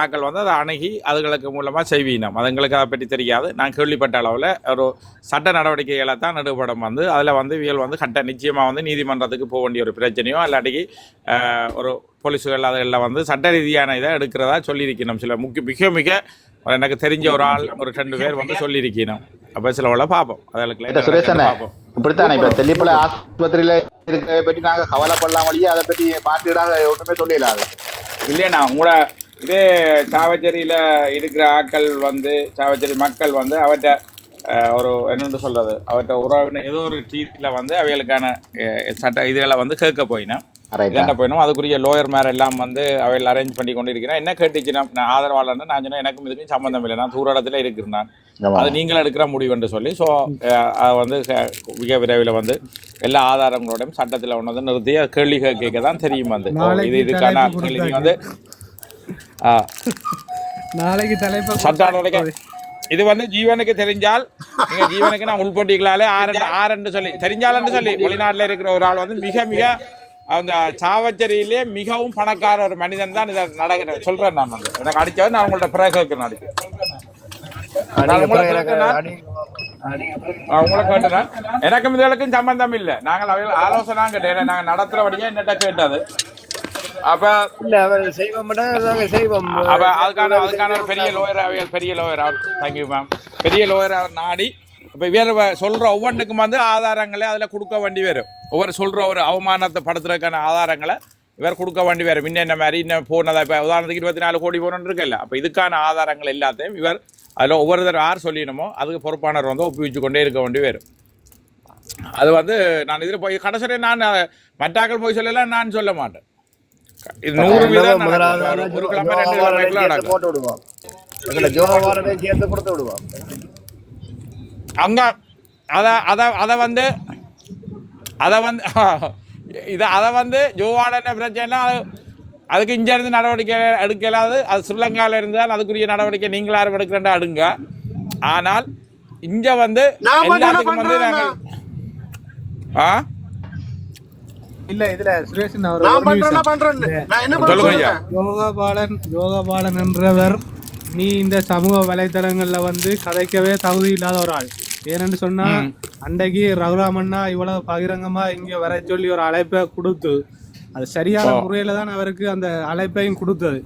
ஆக்கள் வந்து அதை அணுகி அதுகளுக்கு மூலமாக செய்வீனம். அது எங்களுக்கு அதை பற்றி தெரியாது. நான் கேள்விப்பட்ட அளவில் ஒரு சட்ட நடவடிக்கைகளை தான் நடுபடம் வந்து. அதில் வந்து இவியல் வந்து கட்ட நிச்சயமாக வந்து நீதிமன்றத்துக்கு போக வேண்டிய ஒரு பிரச்சனையோ இல்லாட்டிக்கு ஒரு போலீஸுகள் அதில் வந்து சட்ட ரீதியான இதை எடுக்கிறதா சொல்லியிருக்கணும். சில முக்கிய மிக மிக எனக்கு தெரிஞ்ச ஒரு ஆள் ஒரு ரெண்டு பேர் வந்து சொல்லியிருக்கணும். அப்போ சில உள்ள பார்ப்போம். இல்ல அதுக்கு சுரேஷண்ணே பார்ப்போம். இப்படித்தானே இப்ப தெல்லிப்பள ஆஸ்பத்திரியில இருக்கிறத பற்றி நாங்க கவலைப்படலாம் வழியே அதை பற்றி மாற்றீடாக ஒன்றுமே சொல்லலாது இல்லைண்ணா உங்களோட இதே சாவச்சேரியில் இருக்கிற ஆட்கள் வந்து சாவச்சேரி மக்கள் வந்து அவற்றை ஒரு என்னென்னு சொல்றது அவற்றை உறவினர் ஏதோ ஒரு டீத்தில் வந்து அவைகளுக்கான சட்ட இதுகளை வந்து கேட்க போயினேன் ரைட்டா என்ன போயினோம். அதுக்குரிய லோயர் மேர் எல்லாம் வந்து அவைகள் அரேஞ்ச் பண்ணி கொண்டு இருக்கிறேன் என்ன கேட்டுச்சுன்னா நான் ஆதரவாளர்னு நான் சொன்னேன் எனக்கும் இதுக்கும் சம்மந்தம் இல்லை. நான் தூர இடத்துல இருக்கிறேன். அது நீங்கள் எடுக்கிற முடிவுன்னு சொல்லி ஸோ அது வந்து மிக விரைவில் வந்து எல்லா ஆதாரங்களோடையும் சட்டத்தில் ஒன்று வந்து நிறுத்தி அது கேள்வி கேட்க தான் தெரியும் வந்து. இது இதுக்கான வந்து நாளைக்கு தலைப்பை சட்ட நடவடிக்கை இது வந்து ஜீவனுக்கு தெரிஞ்சால் நீங்க ஜீவனுக்கு நான் உள்பட்டிகளாலே ஆரண்டு ஆரண்டு சொல்லி. தெரிஞ்சாலன்னு சொல்லி வெளிநாட்டுல இருக்கிற ஒரு ஆள் வந்து மிக மிக அந்த சாவச்சேரியிலே மிகவும் பணக்கார ஒரு மனிதன் தான் இதை நடக்கிற சொல்றேன் நான் வந்து. எனக்கு அடிச்சது நான் உங்கள்ட்ட பிறகு கேட்கிறேன் நான் உங்களை கேட்டேன்? எனக்கும் இதுகளுக்கும் சம்பந்தம் இல்லை. நாங்கள் ஆலோசனை கேட்டேன் நாங்கள் நடத்துறபடியே என்னட்ட கேட்டது. அப்ப இல்ல அவர் செய்வோம் செய்வோம். அப்ப அதுக்கான அதுக்கான பெரிய லோயர் அவைகள் பெரிய லோயர் அவர் தேங்க்யூ மேம் பெரிய லோயர் அவர் நாடி. இப்போ வேறு சொல்ற ஒவ்வொன்றுக்கும் வந்து ஆதாரங்களை அதில் கொடுக்க வேண்டி வரும். ஒவ்வொரு சொல்ற ஒரு அவமானத்தை படுத்துறதுக்கான ஆதாரங்களை இவர் கொடுக்க வேண்டி வரும். இன்னும் என்ன மாதிரி இன்னும் போனதா இப்போ உதாரணத்துக்கு இருபத்தி நாலு கோடி போனோன்னு இருக்குல்ல அப்போ இதுக்கான ஆதாரங்கள் எல்லாத்தையும் இவர் அதில் ஒவ்வொருத்தர் யார் சொல்லிடணுமோ அதுக்கு பொறுப்பானவர் வந்து ஒப்புவிச்சு கொண்டே இருக்க வேண்டி வரும். அது வந்து நான் இதில் போய் கடைசியை நான் மற்றாக்கள் போய் சொல்லலாம் நான் சொல்ல மாட்டேன். நூறு போட்டு விடுவோம் ஜோவாரனை சேர்த்து கொடுத்து விடுவோம் அங்க அத அத அதை வந்து அதை வந்து இதை அதை வந்து ஜோவான பிரச்சனை அது அதுக்கு இங்க இருந்து நடவடிக்கை எடுக்கலாது அது ஸ்ரீலங்கால இருந்தால் அதுக்குரிய நடவடிக்கை நீங்களா யாரும் எடுக்கிறேன்டா எடுங்க ஆனால் இங்க வந்து எல்லாத்துக்கும் வந்து நாங்கள் ஆ இல்ல இதுல சுரேஷன் அவர் நான். பண்றேன்னா பண்றேன் நான் என்ன ஐயா. யோகாபாலன் யோகாபாலன் என்றவர் நீ இந்த சமூக வலைத்தளங்கள்ல வந்து கதைக்கவே தகுதி இல்லாத ஒரு ஆள். ஏனென்று சொன்னா அன்றைக்கு ரகுராமண்ணா இவ்வளவு பகிரங்கமா இங்க வர சொல்லி ஒரு அழைப்பை கொடுத்து அது சரியான முறையில தான் அவருக்கு அந்த அழைப்பையும் கொடுத்தது.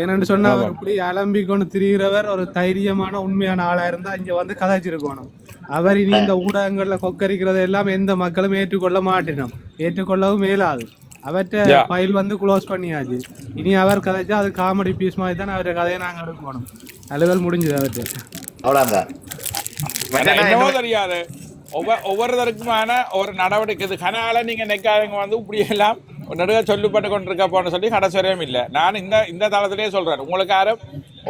ஏனென்று சொன்னா அவர் இப்படி அலம்பி கொண்டு திரிகிறவர் ஒரு தைரியமான உண்மையான ஆளா இருந்தா இங்க வந்து கதைச்சிருக்கணும். அவர் இனி இந்த ஊடகங்கள்ல கொக்கரிக்கிறது எல்லாம் எந்த மக்களும் ஏற்றுக்கொள்ள மாட்டினோம். ஏற்றுக்கொள்ளவும் மேலாது அவற்றை Yeah. ஃபைல் வந்து க்ளோஸ் பண்ணியாச்சு. இனி அவர் கதைச்சா அது காமெடி பீஸ் மாதிரி தான் அவருடைய கதையை நாங்க எடுக்கணும். அலுவல் முடிஞ்சது அவர்கிட்ட அவ்வளோதான் தெரியாது. ஒவ்வொரு ஒவ்வொருத்தருக்குமான ஒரு நடவடிக்கை. இது கனால நீங்க நெக்காதவங்க வந்து இப்படி எல்லாம் நடுக சொல்லப்பட்டு கொண்டிருக்க போன்னு சொல்லி கடைசரையும் இல்லை. நான் இந்த இந்த தளத்திலே சொல்கிறேன் உங்களுக்கு யாரும்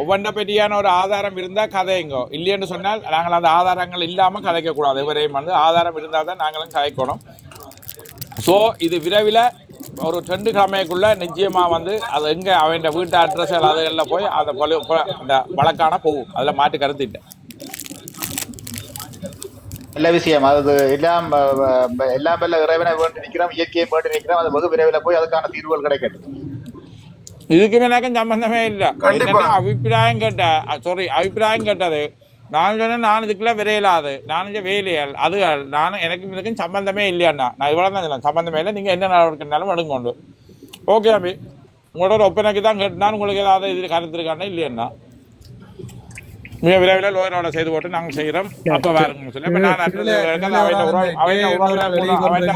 ஒவ்வொன்றை பற்றியான ஒரு ஆதாரம் இருந்தால் கதைங்கோ இல்லைன்னு சொன்னால் நாங்கள் அந்த ஆதாரங்கள் இல்லாமல் கதைக்கக்கூடாது. இவரையும் வந்து ஆதாரம் இருந்தால் தான் நாங்களும் கதைக்கணும். ஸோ இது விரைவில் ஒரு ரெண்டு கிழமைக்குள்ளே நிச்சயமாக வந்து அது எங்கே அவன் வீட்டு அட்ரஸ் அதுகளில் போய் அந்த அந்த வழக்கான போகும். அதில் மாட்டு கருத்து இல்லை. நல்ல விஷயம் அது எல்லாம் எல்லாம் பெல்ல இறைவனை வேண்டி நிற்கிறோம் இயற்கையை வேண்டி நிற்கிறோம் அது வெகு விரைவில் போய் அதுக்கான தீர்வுகள் கிடைக்கட்டும் இதுக்கு எனக்கும் சம்பந்தமே இல்லை அபிப்பிராயம் கேட்ட சாரி அபிப்பிராயம் கேட்டது நான் சொன்னேன் நான் இதுக்குள்ள விரையலாது நான் வேலையால் அது நான் எனக்கு இதுக்கும் சம்பந்தமே இல்லையாண்ணா நான் இவ்வளோ தான் சொல்லேன் சம்பந்தமே இல்லை நீங்கள் என்ன நடவடிக்கைனாலும் எடுங்கொண்டு ஓகே அபி உங்களோட ஒரு ஒப்பனைக்கு தான் கேட்டான் உங்களுக்கு ஏதாவது இது கருத்து இருக்கானே இல்லையாண்ணா மிக விரைவில் லோயரோட செய்து போட்டு நாங்கள் செய்கிறோம் அப்போ வேறுங்க சொல்லி இப்போ நான்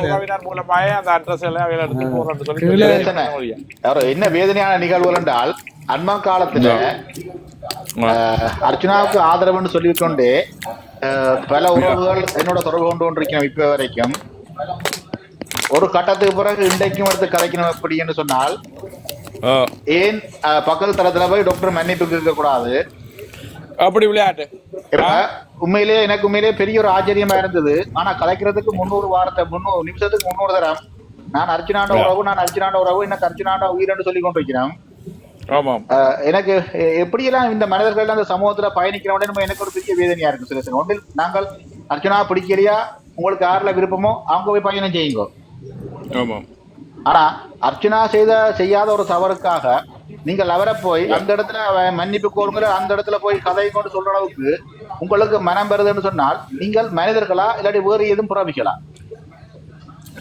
உறவினர் மூலமாக அந்த அட்ரஸ் எல்லாம் அவையில் எடுத்து என்ன வேதனையான நிகழ்வுகள் என்றால் அண்மா காலத்துல அர்ச்சுனாவுக்கு ஆதரவுன்னு சொல்லிக்கொண்டு பல உறவுகள் என்னோட தொடர்பு கொண்டு கொண்டிருக்கிறோம் இப்ப வரைக்கும். ஒரு கட்டத்துக்கு பிறகு இன்றைக்கும் எடுத்து கதைக்கணும் எப்படின்னு சொன்னால் ஆ. ஏன் அஹ், பக்கத்து தளத்துல போய் டாக்டர் மன்னிப்பு கேட்க கூடாது அப்படி விளையாட்டு. உண்மையிலேயே எனக்கு உண்மையிலேயே பெரிய ஒரு ஆச்சரியமா இருந்தது. ஆனா கலைக்கிறதுக்கு முன்னூறு வாரத்தை முன்னூறு நிமிஷத்துக்கு முன்னூறு தரம். நான் அர்ச்சனாண்ட உறவு நான் அர்ச்சனாண்ட உறவு எனக்கு அர்ச்சனாண்ட உயிரென்று சொல்லி கொண்டிருக்கிறேன் ஆமாம் ஆஹ் எனக்கு எப்படியெல்லாம் இந்த மனிதர்கள் அந்த சமூகத்துல பயணிக்கிறோம் எனக்கு ஒரு பெரிய வேதனையா இருக்கு சுரேசன் ஒன்றில். நாங்கள் அர்ச்சனா பிடிக்கலையா? உங்களுக்கு யாருல விருப்பமோ அவங்க போய் பயணம் செய்யுங்க. ஆமாம் ஆனா அர்ச்சனா செய்த செய்யாத ஒரு தவறுக்காக நீங்கள் அவரை போய் அந்த இடத்துல மன்னிப்பு கோருங்கிற அந்த இடத்துல போய் கதை கொண்டு சொல்ற அளவுக்கு உங்களுக்கு மனம் பெறுதுன்னு சொன்னால் நீங்கள் மனிதர்களா இல்லாட்டி வேறு எதுவும் புறமிக்கலாம்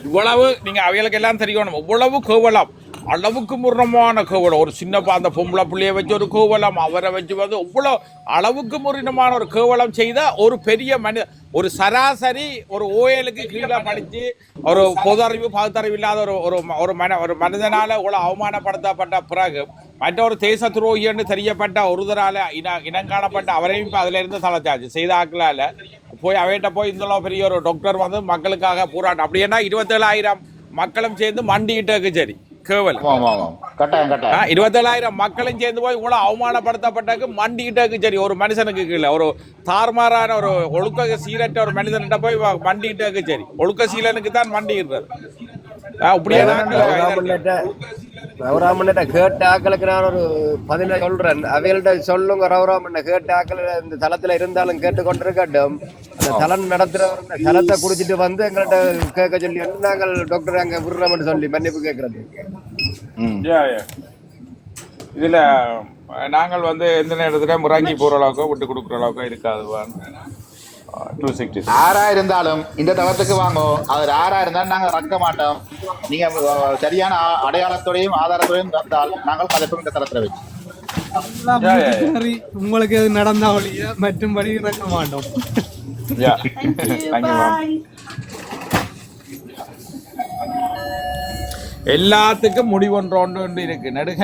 இவ்வளவு நீங்க அவைகளுக்கு எல்லாம் தெரியணும் இவ்வளவு கோவலம். அளவுக்கு முரணமான கோவலம். ஒரு சின்ன அந்த பொம்பளை பிள்ளைய வச்சு ஒரு கோவலம் அவரை வச்சு வந்து இவ்வளோ அளவுக்கு முரணமான ஒரு கோவலம் செய்த ஒரு பெரிய மனித ஒரு சராசரி ஒரு ஓயலுக்கு கீழே படித்து ஒரு பொது அறிவு பகுத்தறிவு இல்லாத ஒரு ஒரு ஒரு மன ஒரு மனிதனால் இவ்வளோ அவமானப்படுத்தப்பட்ட பிறகு மற்ற ஒரு தேச துரோகின்னு தெரியப்பட்ட ஒருதரால் இன இனங்காணப்பட்ட அவரையும் இப்போ அதிலிருந்து தலைச்சாச்சு செய்த போய் அவைகிட்ட போய் இந்த பெரிய ஒரு டாக்டர் வந்து மக்களுக்காக போராட்டம். அப்படின்னா இருபத்தேழாயிரம் மக்களும் சேர்ந்து மண்டிக்கிட்டதுக்கு சரி. கேவல். கட்டாயம் கட்டாயம். இருபத்தேழாயிரம் மக்களும் சேர்ந்து போய் இவ்வளவு அவமானப்படுத்தப்பட்டதுக்கு மண்டிக்கிட்டதுக்கு சரி ஒரு மனுஷனுக்கு கீழே ஒரு தாறுமாறான ஒரு ஒழுக்க சீரற்ற ஒரு மனிதன்கிட்ட போய் மண்டிக்கிட்டதுக்கு சரி. ஒழுக்க சீலனுக்கு தான் மண்டிக்கிறது ஆ, ரகுராமன்கிட்ட கேட்ட ஆக்களுக்கு நான் ஒரு பதில சொல்றேன். அவைகள்ட்ட சொல்லுங்க ரகுராமன் கேட்ட ஆக்கள் இந்த தளத்துல இருந்தாலும் கேட்டு கொண்டிருக்கட்டும் அந்த தளம் நடத்துறவர் இந்த தளத்தை குடிச்சிட்டு வந்து எங்கள்கிட்ட கேட்க சொல்லி நாங்கள் டாக்டர் அங்க விடுறோம்னு சொல்லி மன்னிப்பு கேட்கறது. இதுல நாங்கள் வந்து எந்த நேரத்துல முறாங்கி போற அளவுக்கோ விட்டு கொடுக்குற அளவுக்கோ இருக்காது டூ சிக்ஸ்டி யாரா இருந்தாலும் இந்த தளத்துக்கு வாங்கோ. அது யாரா இருந்தாலும் நாங்க ரக்க மாட்டோம். நீங்க சரியான அடையாளத்தோடையும் ஆதாரத்தோடையும் தந்தால் நாங்கள் கதைப்போம் இந்த தளத்துல வச்சு. உங்களுக்கு எது நடந்தா ஒழிய மற்றும்படி இறக்க மாட்டோம். எல்லாத்துக்கும் முடிவொன்று ஒன்று ஒன்று இருக்கு. நடுக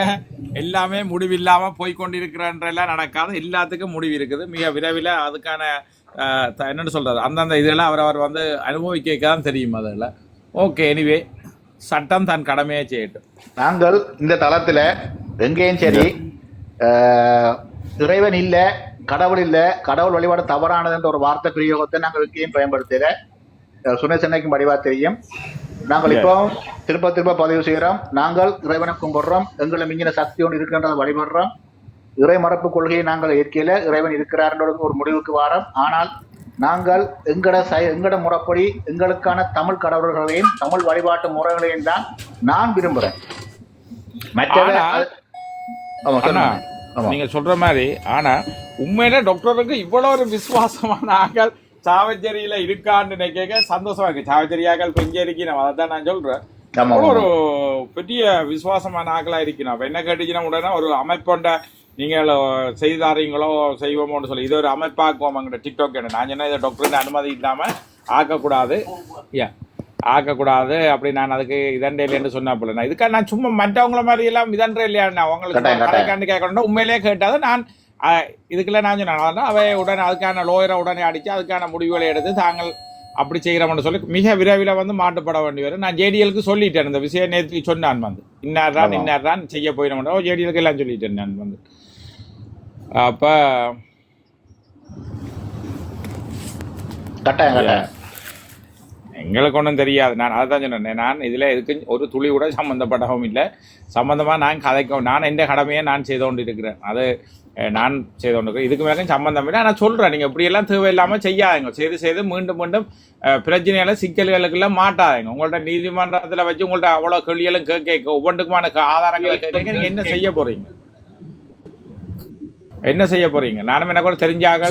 எல்லாமே முடிவில்லாம போய் கொண்டிருக்கிறன்றெல்லாம் நடக்காது. எல்லாத்துக்கும் முடிவு இருக்குது. மிக விரைவில் அதுக்கான என்னன்னு சொல்றது அந்தந்த இதெல்லாம் அவரவர் வந்து அனுபவிக்க தான் தெரியும் அதில். ஓகே எனிவே சட்டம் தன் கடமையை செய்யட்டும். நாங்கள் இந்த தளத்துல எங்கேயும் சரி இறைவன் இல்ல கடவுள் இல்ல கடவுள் வழிபாடு தவறானது என்ற ஒரு வார்த்தை பிரயோகத்தை நாங்கள் எங்கேயும் பயன்படுத்தல. சுனை சென்னைக்கும் வடிவா தெரியும். நாங்கள் இப்போ திரும்ப திரும்ப பதிவு செய்கிறோம் நாங்கள் இறைவனை கும்பிடுறோம். எங்களை மிஞ்சின சக்தி ஒன்று இருக்கின்றதை வழிபடுறோம். இறை மரப்பு கொள்கையை நாங்கள் ஏற்கையில இறைவன் இருக்கிறார்ன்ற ஒரு முடிவுக்கு வாரோம் ஆனால் நாங்கள் எங்கட சை- எங்கட முறைப்படி எங்களுக்கான தமிழ் கடவுள்களையும் தமிழ் வழிபாட்டு முறைகளையும் தான் நான். ஆமா. நீங்க சொல்ற மாதிரி ஆனா உண்மையில டாக்டருக்கு இவ்வளவு ஒரு விசுவாசமான ஆக்கள் சாவச்சேரியில இருக்கான்னு நினைக்க சந்தோஷமா இருக்கு சாவச்சேரியாக்கள் கொஞ்சம் இருக்கணும் அதை தான் நான் சொல்றேன். ஒரு பெரிய விசுவாசமான ஆக்களா இருக்கணும் அப்ப என்ன கேட்டுச்சுன்னா உடனே ஒரு அமைப்பொண்ட நீங்கள் செய்தாரீங்களோ செய்வோமோன்னு சொல்லி இது ஒரு அமைப்பாக்குவோம் அங்கிட்ட டிக்டாக் நான் சொன்ன இதை டாக்டர் அனுமதி இல்லாம ஆக்கக்கூடாது. ஏ ஆக்கக்கூடாது அப்படி நான் அதுக்கு இதண்டையிலேன்னு சொன்னா போல. நான் இதுக்காக நான் சும்மா மற்றவங்கள மாதிரி எல்லாம் இதன்ற இல்லையா? நான் உங்களுக்கு. கடைக்காண்டு கேட்கணும் உண்மையிலேயே கேட்டாது நான் இதுக்குள்ள நான் சொன்னேன். அவை உடனே அதுக்கான லோயரை உடனே அடிச்சு அதுக்கான முடிவுகளை எடுத்து தாங்கள் அப்படி செய்கிறோம்னு சொல்லி மிக விரைவில் வந்து மாட்டுப்பட வேண்டி வரும். நான் ஜேடிஎலுக்கு சொல்லிட்டேன் இந்த விஷயம் நேற்று சொன்னான் வந்து. இன்னார் தான். இன்னார் தான் செய்ய போயிடும் ஜேடிஎலுக்கு எல்லாம் சொல்லிட்டேன் நான் வந்து. அப்ப எங்களுக்கு ஒன்றும் தெரியாது. நான் அதை தான் சொன்னேன் நான் இதில் எதுக்கு ஒரு துளி கூட சம்மந்தப்படவும் இல்லை. சம்மந்தமாக நான் கதைக்க நான் எந்த கடமையை நான் செய்து கொண்டு இருக்கிறேன் அது நான் செய்து கொண்டு இதுக்கு மேலே சம்மந்தம் இல்லை. நான் சொல்கிறேன் நீங்கள் இப்படியெல்லாம் தேவையில்லாமல் செய்யாதீங்க. செய்து செய்து மீண்டும் மீண்டும் அஹ், பிரச்சனைகளை சிக்கல்களுக்கெல்லாம் மாட்டாதீங்க. உங்கள்ட்ட நீதிமன்றத்தில் வச்சு உங்கள்ட்ட அவ்வளோ கேள்விகளும் கேட்க ஒவ்வொன்றுக்குமான ஆதாரங்களை கேட்க நீங்கள் என்ன செய்ய போறீங்க? என்ன செய்ய போறீங்க? நானும் என்ன கூட தெரிஞ்சாக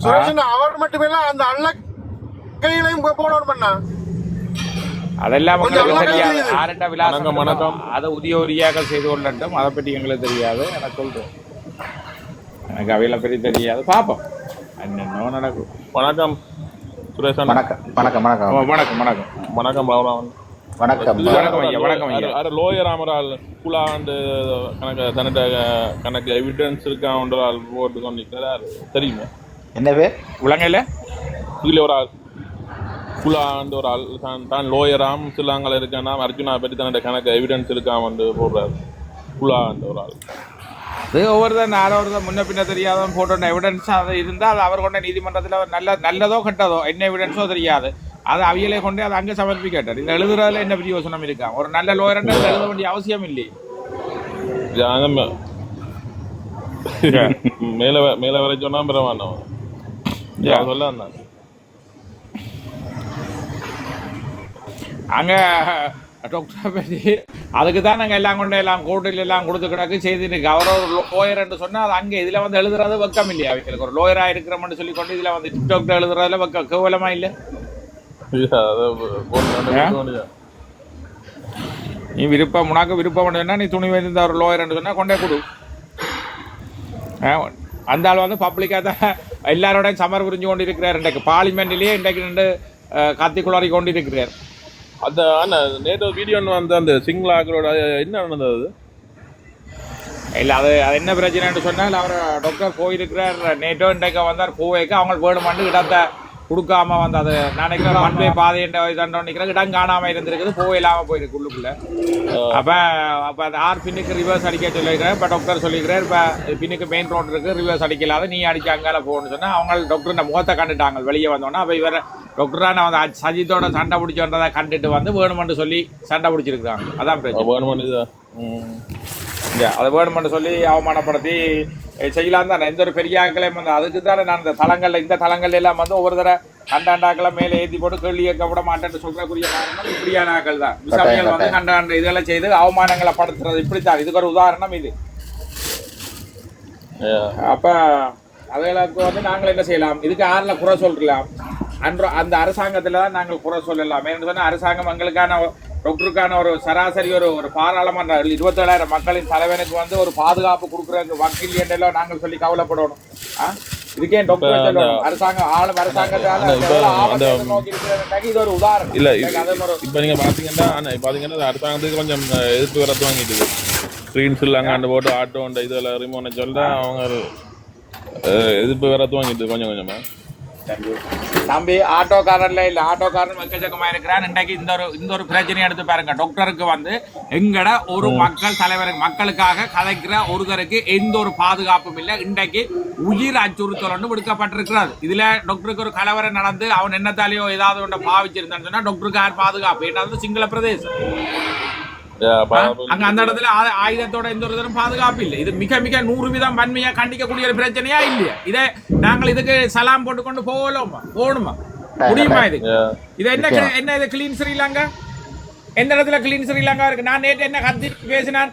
சுரேஷன் அவர் மட்டுமில்ல அந்த அண்ண கையிலையும் போடணும் பண்ணா அதெல்லாம் ஆரண்ட விலாசம் வணக்கம் அதை உதியோரியாக செய்து கொள்ளட்டும் அதை பற்றி எங்களுக்கு தெரியாது. எனக்கு சொல்கிறேன் எனக்கு அவையில் பற்றி தெரியாது. பார்ப்போம். என்னென்னோ நடக்கும். வணக்கம் சுரேஷன். வணக்கம் வணக்கம் வணக்கம். வணக்கம் வணக்கம். வணக்கம் பலராமன் வணக்கம் வணக்கம் ஐயா வணக்கம் ஐயா. அது லோயர் ஆமரால் குலாண்டு கணக்கு தன்னிட்ட கணக்கு எவிடன்ஸ் இருக்கான்ற போட்டு கொண்டு தெரியுமா? என்ன பேர் உலகையில் கீழே ஒரு ஆள். புலாண்டு ஒரு ஆள் தான் தான் லோயராம் சிலாங்கல இருக்கனா அர்ஜுனா பற்றி தன்னோட கணக்கு எவிடன்ஸ் இருக்காம போடுறாரு. புலாண்டு ஒரு ஆள் அது ஒவ்வொருத்தர் யாரோ ஒருத்தர் முன்ன பின்ன தெரியாதவன் போட்ட எவிடன்ஸ் அது இருந்தால் அது அவர் கொண்ட நீதிமன்றத்தில் நல்ல நல்லதோ கெட்டதோ என்ன எவிடன்ஸோ தெரியாது. அது அவியலை கொண்டு அதை அங்கே சமர்ப்பிக்கட்டார். இது எழுதுறதுல என்ன பிரயோசனம் இருக்கா? ஒரு நல்ல லோயர்ன்ற எழுத வேண்டிய அவசியம் இல்லை மேல மேல வரை சொன்னா பரவாயில்ல Yeah. சொல்ல அங்கே டாக்டரை பற்றி அதுக்கு தான் நாங்கள் எல்லாம் கொண்டு எல்லாம் கோர்ட்டில் எல்லாம் கொடுத்து கிடக்கு அவர் ஒரு லோயர்ன்னு சொன்னால் அது அங்கே இதில் வந்து எழுதுறது வெக்கம் இல்லையா? அவங்களுக்கு ஒரு லோயராக இருக்கிறோம்னு சொல்லி கொண்டு இதில் வந்து டிக்டாக்ல எழுதுறதுல வெக்க கேவலமா இல்லை. நீ விருப்பம் உனக்கு விருப்பம் சொன்னா நீ துணி வைத்திருந்த ஒரு லோயர்ன்னு சொன்னால் கொண்டே கொடு. அந்த ஆள் வந்து பப்ளிக்காக தான் எல்லாரோடையும் சமர் புரிஞ்சு கொண்டு இருக்கிறார் இன்றைக்கு. பார்லிமெண்ட்லேயே இன்றைக்கு ரெண்டு கத்தி குளறி கொண்டு இருக்கிறார் அந்த ஆனா நேற்று வீடியோ வந்து அந்த சிங்களாக்களோட என்ன நடந்தது? இல்லை அது அது என்ன பிரச்சனைன்னு சொன்னால் அவர் டாக்டர் போயிருக்கிறார் நேற்றோ இன்றைக்கு வந்தார் கோவைக்கு அவங்க வேணுமாண்டு இடத்தை கொடுக்காம வந்து அது நான் நினைக்கிறேன் மண்பே பாதை என்ற இதண்டோ நிற்கிறேன் இடம் காணாம இருந்திருக்குது இல்லாமல் போயிருக்கு உள்ளுக்குள்ள. அப்ப அப்ப அந்த ஆர் பின்னுக்கு ரிவர்ஸ் அடிக்க சொல்லியிருக்கிறேன் இப்போ டாக்டர் சொல்லியிருக்கிறார் இப்போ பின்னுக்கு மெயின் ரோட் இருக்கு ரிவர்ஸ் அடிக்கலாத நீ அடிச்சு அங்கால போகணும்னு சொன்னா அவங்க டாக்டர் முகத்தை கண்டுட்டாங்க வெளியே வந்தோன்னா அப்போ இவர் டாக்டரா நான் வந்து சஜித்தோட சண்டை பிடிச்சி வந்ததை கண்டுட்டு வந்து வேணுமென்று சொல்லி சண்டை பிடிச்சிருக்காங்க அதான் பிரச்சனை. வேணுமானதா இங்க அதை வேணுமென்று சொல்லி அவமானப்படுத்தி செய்யலாம் தான். எந்த ஒரு பெரிய ஆக்களையும் வந்து அதுக்கு தானே நான் இந்த தலங்கள்ல இந்த தலங்கள்ல எல்லாம் வந்து ஒவ்வொரு தடவை கண்டாண்டாக்களை மேலே ஏற்றி போட்டு கேள்வி கேட்க விட மாட்டேன்னு சொல்றக்குரிய காரணம் இப்படியான ஆக்கள் தான். விசாரணைகள் வந்து கண்டாண்ட இதெல்லாம் செய்து அவமானங்களை படுத்துறது இப்படித்தான். இதுக்கு ஒரு உதாரணம் இது. அப்ப அதுகளுக்கு வந்து நாங்கள் என்ன செய்யலாம்? இதுக்கு யாரில் குறை சொல்லலாம் அன்று அந்த அரசாங்கத்துல தான் நாங்கள் குறை சொல்லலாம். ஏன்னு சொன்னா அரசாங்கம் எங்களுக்கான டாக்டருக்கான ஒரு சராசரி ஒரு ஒரு பாராளுமன்ற இருபத்தேழாயிரம் மக்களின் தலைவனுக்கு வந்து ஒரு பாதுகாப்பு கொடுக்குறதுக்கு வக்கீல் என்றெல்லாம் நாங்கள் சொல்லி கவலைப்படணும்? இதுக்கே டாக்டர் சொல்லணும். அரசாங்கம் ஆளும் அரசாங்கத்தால அந்த- இது ஒரு உதாரணம். இல்ல இப்ப நீங்க பாத்தீங்கன்னா ஆனா இப்ப பாத்தீங்கன்னா இந்த அரசாங்கத்துக்கு கொஞ்சம் எதிர்ப்பு வர இல்லாங்க அந்த போட்டு ஆட்டோ இந்த இதுல ரிமோனை சொல்ல அவங்க எதிர்ப்பு வர துவங்கிட்டு கொஞ்சம் கொஞ்சமா. தம்பி ஆட்டோக்காரன்ல இல்ல ஆட்டோக்காரன் எக்கச்சக்கமா இருக்கிறான் இன்றைக்கு இந்த ஒரு இந்த ஒரு பிரச்சனையை எடுத்து பாருங்க. டாக்டருக்கு வந்து எங்கட ஒரு மக்கள் தலைவருக்கு மக்களுக்காக கதைக்கிற ஒருத்தருக்கு எந்த ஒரு பாதுகாப்பும் இல்லை. இன்றைக்கு உயிர் அச்சுறுத்தல் ஒன்று விடுக்கப்பட்டிருக்கிறது. இதுல டாக்டருக்கு ஒரு கலவரம் நடந்து அவன் என்னத்தாலேயோ ஏதாவது ஒன்றை பாவிச்சிருந்தான்னு சொன்னா டாக்டருக்கு யார் பாதுகாப்பு? ஏன்னா அது சிங்கள பிரதேசம். அங்க அந்த இடத்துல ஆயுதத்தோட எந்த ஒரு தரம் பாதுகாப்பு இல்லை இது மிக மிக நூறு வீதம் வன்மையா கண்டிக்கக்கூடிய ஒரு பிரச்சனையா இல்லையா இதை நாங்கள் இதுக்கு சலாம் போட்டுக்கொண்டு போகலாமா போகணுமா முடியுமா இது இது என்ன என்ன இது கிளீன் ஸ்ரீலங்கா எந்த இடத்துல கிளீன் ஸ்ரீலங்கா இருக்கு நான் நேற்று என்ன கத்தி பேசினான்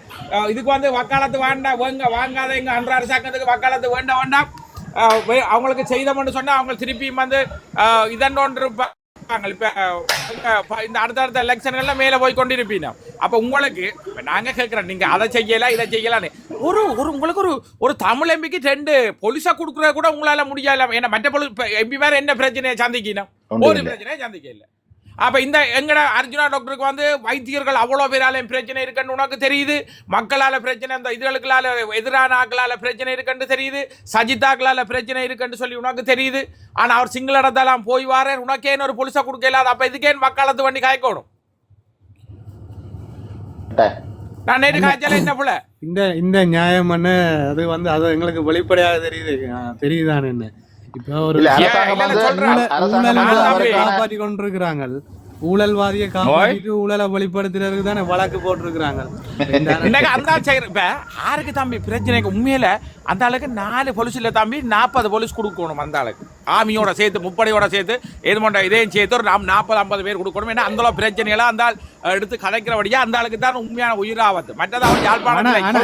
இதுக்கு வந்து வக்காலத்து வேண்டாம் வேங்க வாங்காத எங்க அன்ற அரசாங்கத்துக்கு வக்காலத்து வேண்டாம் வேண்டாம் அவங்களுக்கு செய்தோம்னு சொன்னா அவங்க திருப்பியும் வந்து இதன்னொன்று இருப்பாங்க. இப்ப இந்த அடுத்தடுத்த எலெக்ஷன்கள்ல மேல போய் கொண்டிருப்பீங்க. அப்ப உங்களுக்கு இப்ப நாங்க கேட்கிறோம் நீங்க அதை செய்யலாம் இதை செய்யலாம்னு ஒரு ஒரு உங்களுக்கு ஒரு ஒரு தமிழ் எம்பிக்கு ரெண்டு போலீஸா கொடுக்குறது கூட உங்களால முடியல. ஏன்னா மற்ற போலீஸ் எம்பி வேற என்ன பிரச்சனையை சந்திக்கணும்? ஒரு. பிரச்சனையை சந்திக்க இல்ல அப்ப இந்த எங்கட அர்ஜுனா டாக்டருக்கு வந்து வைத்தியர்கள் அவ்வளவு பேராலையும் பிரச்சனை இருக்குன்னு உனக்கு தெரியுது? மக்களால பிரச்சனை இந்த இதுகளுக்களால எதிரான ஆக்களால பிரச்சனை இருக்குன்னு தெரியுது? சஜிதாக்களால பிரச்சனை இருக்குன்னு சொல்லி உனக்கு தெரியுது? ஆனா அவர் சிங்கள இடத்தெல்லாம் போய் வாரேன் உனக்கேன்னு ஒரு பொலிசா கொடுக்க இல்லாத அப்ப இதுக்கேன் மக்களத்து வண்டி காய்க்கணும்? நான் நேற்று காய்ச்சல என்ன புள்ள? இந்த இந்த நியாயம் என்ன அது வந்து அது எங்களுக்கு வெளிப்படையாக தெரியுது. ஆ, தெரியுதானே என்ன? இப்போ ஒரு காப்பாற்றி கொண்டிருக்கிறாங்க ஊழல்வாதியை காப்பாற்றிட்டு ஊழலை வெளிப்படுத்துறதுக்கு தானே வழக்கு போட்டிருக்கிறாங்க. அந்த செய்யற இப்ப யாருக்கு தம்பி பிரச்சனைக்கு உண்மையில அந்த ஆளுக்கு நாலு போலீஸ் இல்ல தம்பி நாற்பது போலீஸ் கொடுக்கணும் அந்த ஆளுக்கு ஆமியோட சேர்த்து முப்படையோட சேர்த்து எது மண்ட இதையும் சேர்த்து ஒரு நாம் நாற்பது ஐம்பது பேர் கொடுக்கணும். ஏன்னா அந்த பிரச்சனைகளை அந்த எடுத்து கலைக்கிறபடியா அந்த ஆளுக்கு தான் உண்மையான உயிராபத்து. மற்றது அவர் ஆனா-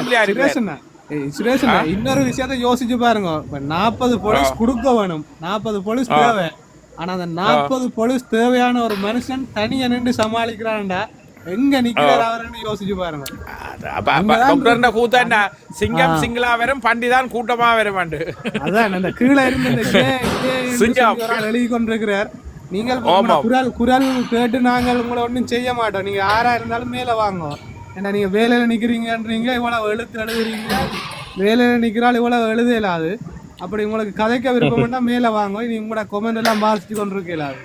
சுரேஷ் இன்னொரு விஷயத்த யோசிச்சு பாருங்க. இப்ப நாற்பது போலீஸ் கொடுக்க வேணும். நாற்பது போலீஸ் தேவை. ஆனா அந்த நாற்பது போலீஸ் தேவையான ஒரு மனுஷன் தனியா நின்று சமாளிக்கிறான்டா. எங்க நிக்கிறார் அவருன்னு யோசிச்சு பாருங்க. டாக்டர்ன்ற கூத்த சிங்கம் சிங்களா வரும் பண்டிதான் கூட்டமா வரும் அதான் அந்த கீழே இருந்து இந்த சிங்கம். எழுதி கொண்டிருக்கிறார். நீங்கள் குரல் குரல் கேட்டு நாங்கள் உங்களை ஒன்றும் செய்ய மாட்டோம். நீங்க யாரா இருந்தாலும் மேல வாங்க. ஏன்னா நீங்க வேலையில நிக்கிறீங்கன்றீங்க இவ்வளவு எழுத்து எழுதுறீங்க வேலையில நிக்கிறாள் இவ்வளவு எழுத இயலாது அப்படி உங்களுக்கு கதைக்க விருப்பம்னா மேல வாங்க. நீ உங்களோட கொமெண்ட் எல்லாம் வாசிச்சு கொண்டிருக்க இயலாது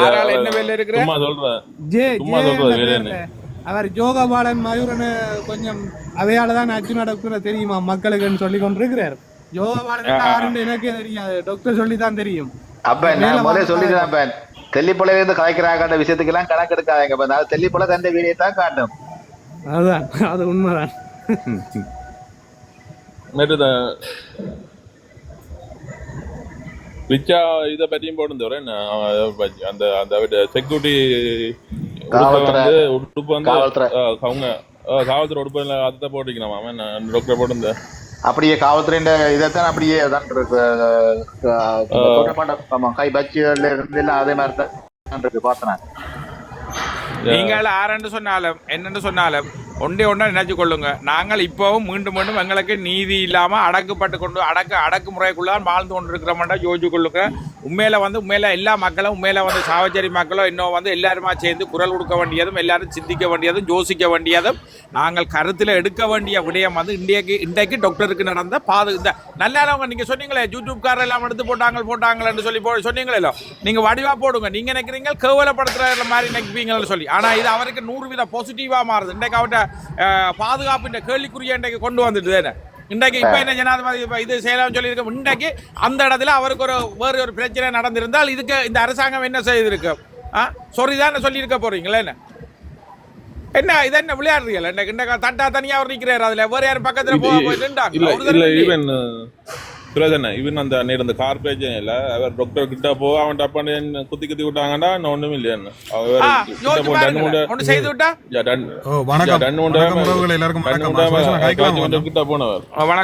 ஆறாள் என்ன வேலை இருக்கிற? சும்மா சொல்றேன் ஜே ஜே அவர் ஜோகபாலன் மயூரனு கொஞ்சம் அவையால தான் அர்ஜுனா டாக்டர் தெரியுமா மக்களுக்குன்னு சொல்லி கொண்டிருக்கிறார். ஜோகபாலன் யாருன்னு எனக்கே தெரியாது. டாக்டர் சொல்லி தான் தெரியும். அப்ப நான் முதல்ல சொல்லிடுறேன் அப்ப. தெல்லிப்பொலையில இருந்து கலைக்கிறாங்க விஷயத்துக்கு எல்லாம் கணக்கு எடுக்காதீங்க தெல்லிப்பொலை தந்த வீடியோ தான் காட்டும். அதுதான். அது உண்மைதான். ரிச்சா இதை பற்றியும் போட்டு என்ன அந்த அந்த செக்யூரிட்டி வந்து உடுப்பு வந்து அவங்க காவல்துறை உடுப்பு அதை போட்டுக்கணுமா அவன் டாக்டர் போட்டு அப்படியே காவல்துறையின் இதைத்தான் அப்படியே தான் இருக்கு. ஆமா கை பச்சுல இருந்து அதே மாதிரி தான் இருக்கு பார்த்தேன். நீங்கள் ஆரண்டு சொன்னாலும் என்னென்று சொன்னாலும் ஒன்றே ஒன்றா நினைச்சு கொள்ளுங்க. நாங்கள் இப்போவும் மீண்டும் மீண்டும் எங்களுக்கு நீதி இல்லாமல் அடக்கப்பட்டு கொண்டு அடக்க அடக்குமுறைக்குள்ளான் வாழ்ந்து கொண்டிருக்கிறோம்டா யோசிச்சு கொள்ளுங்க. உண்மையில வந்து உண்மையில எல்லா மக்களும் உண்மையில வந்து சாவச்சேரி மக்களும் இன்னும் வந்து எல்லாருமா சேர்ந்து குரல் கொடுக்க வேண்டியதும் எல்லாரும் சிந்திக்க வேண்டியதும் யோசிக்க வேண்டியதும் நாங்கள் கருத்தில் எடுக்க வேண்டிய விடயம் வந்து இன்றைக்கு இன்றைக்கு டாக்டருக்கு நடந்த பாது இந்த நல்லாலவங்க நீங்கள் சொன்னீங்களே யூடியூப்காரர் எல்லாம் எடுத்து போட்டாங்க போட்டாங்களேன்னு சொல்லி போ சொன்னீங்களோ நீங்கள் வடிவாக போடுங்க. நீங்கள் நினைக்கிறீங்க கேவலப்படுத்துகிற மாதிரி நினைப்பீங்கன்னு சொல்லி. ஆனால் இது அவருக்கு நூறு வீத பாசிட்டிவாக மாறுது. இன்றைக்கு அவர்கிட்ட பாதுகாப்பின் கேள்விக்குரிய இன்றைக்கு கொண்டு வந்துட்டு தானே இன்றைக்கு இப்போ என்ன ஜனாதிபதி இப்போ இது செய்யலாம் சொல்லியிருக்கோம் இன்றைக்கு அந்த இடத்துல அவருக்கு ஒரு வேறு ஒரு பிரச்சனை நடந்திருந்தால் இதுக்கு இந்த அரசாங்கம் என்ன செய்திருக்கு? ஆ? sorry தானே சொல்லியிருக்க போகிறீங்களே என்ன? என்ன இது என்ன விளையாடுறீங்களா இன்றைக்கு இன்றைக்கு தட்டா தனியா அவர் நிக்கிறாரு அதுல? வேற யாரும் பக்கத்துல போக போய் நின்றாங்க இல்ல. ஈவன் பிரதன ஈவன் அந்த நேரம் அந்த கார் பிரச்சனை இல்ல அவர் டாக்டர் கிட்ட போ அவன் டப்பான்னு குத்தி குத்தி விட்டாங்கன்னா நான் ஒண்ணுமே இல்லையான்னு அவர்? கிட்ட போனவர். வணக்கம்.